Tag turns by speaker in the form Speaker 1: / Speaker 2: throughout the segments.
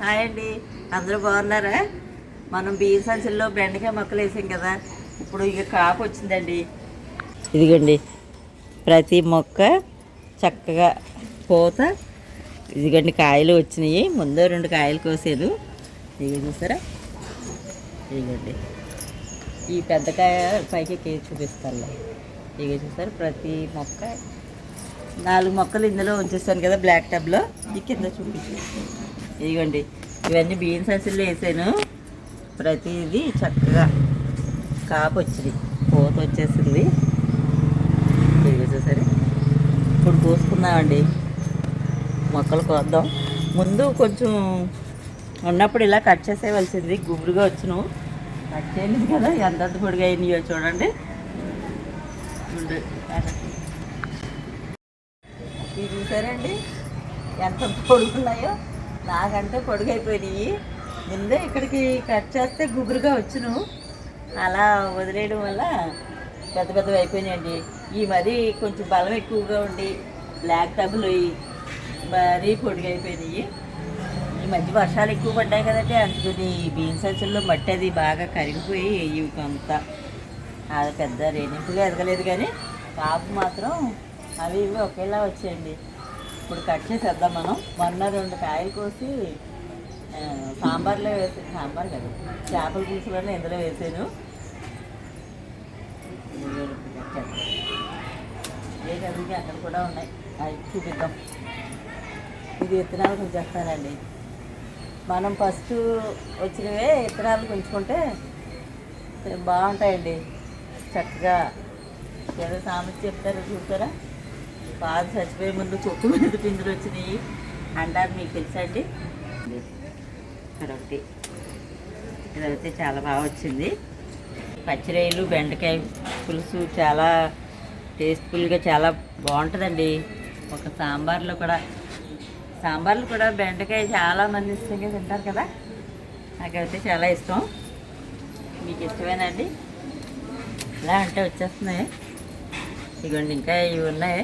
Speaker 1: Hi అండి. అందరూ బాగున్నారా? మనం బియ్య సంచుల్లో బెండకాయ మొక్కలు వేసాం కదా. ఇప్పుడు ఇక కాపు వచ్చిందండి. ఇదిగోండి. ప్రతి మొక్క చక్కగా పూత. ఇదిగోండి కాయలు వచ్చినాయి. ముందు రెండు కాయలు కోసేదు ఇదిగో చూసారా? ఇదిగోండి. ఈ పెద్ద కాయ పైకి ఎక్కి చూపిస్తాను. ఇక చూసారు? ప్రతి మొక్క. నాలుగు మొక్కలు ఇందులో ఉంచేస్తాను కదా బ్లాక్ టబ్లో. ఈ కింద చూపించు. ఇదిగోండి ఇవన్నీ బియ్యం అసలు వేసాను. ప్రతిదీ చక్కగా కాపు వచ్చింది పూత వచ్చేసింది. సరే ఇప్పుడు కోసుకుందామండి. మొక్కలు కోద్దాం. ముందు కొంచెం ఉన్నప్పుడు ఇలా కట్ చేసేవలసింది గుబురుగా వచ్చును. కట్ చేయలేదు కదా ఎంత పొడిగా అయినాయో చూడండి. ఇది చూసారండి? ఎంత పొడుగున్నాయో. నాకంటే పొడుగైపోయినాయి. ముందే ఇక్కడికి కట్ చేస్తే గుబురుగా వచ్చును. అలా వదిలేయడం వల్ల పెద్ద పెద్దవి అయిపోయినాయండి. ఈ మరి కొంచెం బలం ఎక్కువగా ఉండి బ్లాక్ టబులు మరీ పొడిగా అయిపోయినాయి ఈ మధ్య వర్షాలు ఎక్కువ పడ్డాయి కదండి. అందుకని బీన్స్ సంచుల్లో మట్టి అది బాగా కరిగిపోయి ఇవి కొంత అది పెద్ద రేణింపుగా ఎదగలేదు కానీ కాపు మాత్రం అవి ఇవి ఒకేలా వచ్చాయండి. ఇప్పుడు కట్ చేసేద్దాం మనం. మొన్న రెండు కాయలు కోసి సాంబార్లో వేసాను సాంబార్ కదా చేపల పులుసులోనే ఇందులో వేసాను. ఏ కదికి అక్కడ కూడా ఉన్నాయి. అవి చూపిద్దాం. ఇది విత్తనాలు కొంచెం మనం ఫస్ట్ వచ్చినవే విత్తనాలు ఉంచుకుంటే బాగుంటాయండి. చక్కగా ఏదో సామెత చెప్తారు చూస్తారా? పాలు చచ్చిపోయే ముందు చుట్టూ మీద పిందులు వచ్చినాయి. అంటారు మీకు తెలుసా అండి ఒకటి ఇదైతే చాలా బాగా వచ్చింది. పచ్చిరాయలు బెండకాయ పులుసు చాలా టేస్ట్ఫుల్గా చాలా బాగుంటుందండి. ఒక సాంబార్లో కూడా. సాంబార్లు కూడా బెండకాయ చాలామంది ఇష్టంగా తింటారు కదా? నాకైతే చాలా ఇష్టం. మీకు ఇష్టమేనండి? ఇలా అంటే వచ్చేస్తున్నాయి. ఇదిగోండి ఇంకా ఇవి ఉన్నాయి.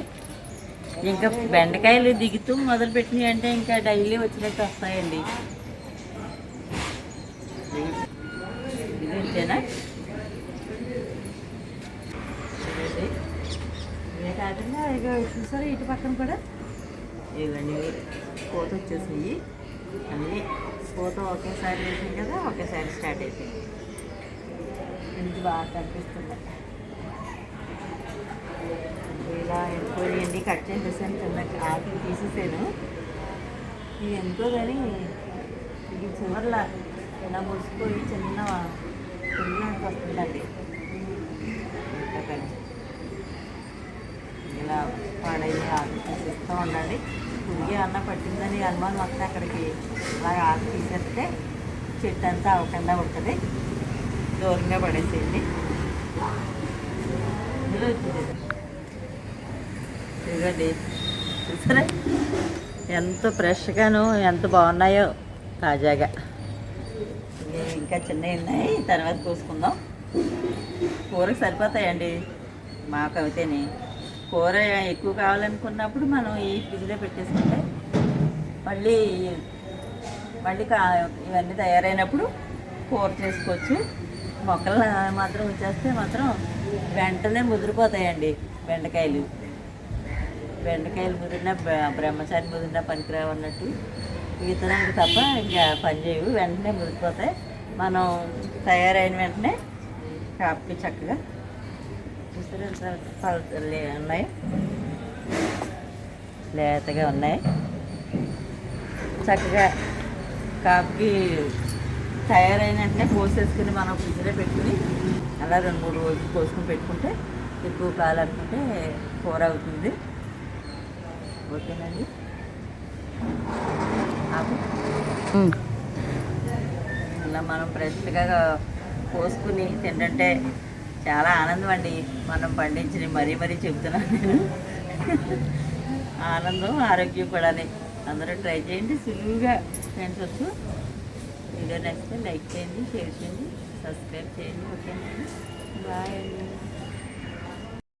Speaker 1: ఇంకా బెండకాయలు దిగుతూ మొదలు పెట్టినాయి అంటే ఇంకా డైలీ వచ్చినట్టు వస్తాయండి. ఇది ఉంచేనా చూడండి. ఇవే కాకుండా ఇక చూసారా ఇటు పక్కన కూడా? ఇవన్నీ పూత వచ్చేసాయి. అన్నీ పూత ఒకేసారి వేసాం కదా ఒకేసారి స్టార్ట్ అయిపోయింది ఇది బాగా కనిపిస్తుంది. కట్ చేసేసాను కింద ఆకులు తీసేసాను. ఇది ఎంతో కానీ ఇది చివర్ల ఇలా మురిసిపోయి చిన్న పిల్లలకి వస్తుందండి. ఇలా పాడైన ఆకు తీసేస్తూ ఉండండి. పురిగి అన్న పట్టిందని అనుమానం వస్తే అక్కడికి అలా ఆకు తీసేస్తే చెట్టు అంతా అవ్వకుండా ఉంటుంది. దూరంగా పడేసేయండి ఇందులో వచ్చింది ఇదిగోండి చూసారా? ఎంత ఫ్రెష్గాను ఎంత బాగున్నాయో తాజాగా. ఇంకా చిన్నవి ఉన్నాయి తర్వాత కోసుకుందాం. కూరకు సరిపోతాయండి మాకు అయితేనే కూర ఎక్కువ కావాలనుకున్నప్పుడు మనం ఈ ఫ్రిడ్జ్లో పెట్టేసుకుంటే మళ్ళీ మళ్ళీ కా ఇవన్నీ తయారైనప్పుడు కూర చేసుకోవచ్చు. మొక్కలు మాత్రం వచ్చేస్తే మాత్రం వెంటనే ముదిరిపోతాయండి బెండకాయలు. బెండకాయలు ముదిరిన బ్రహ్మచారి ముదిరిన పనికిరావు అన్నట్టు విత్తనానికి తప్ప ఇంకా పని చేయవు. వెంటనే ముదిరిపోతాయి మనం తయారైన వెంటనే కాపీ చక్కగా చూసారా లే- ఉన్నాయి? లేతగా ఉన్నాయి. చక్కగా కాపుకి తయారైన వెంటనే కోసేసుకుని మనం ఫ్రిడ్జ్లో పెట్టుకుని అలా రెండు మూడు రోజులు కోసుకుని పెట్టుకుంటే ఎక్కువ కావాలనుకుంటే కూర అవుతుంది. ఓకేనండి. ఇలా మనం ఫ్రెష్గా కోసుకుని తింటుంటే చాలా ఆనందం అండి మనం పండించిన మరీ మరీ చెప్తున్నాను నేను. ఆనందం ఆరోగ్యం కూడా అందరూ ట్రై చేయండి. సులువుగా పెంచవచ్చు వీడియో నచ్చితే లైక్ చేయండి షేర్ చేయండి సబ్స్క్రైబ్ చేయండి. ఓకేనండి. బాయ్ అండి.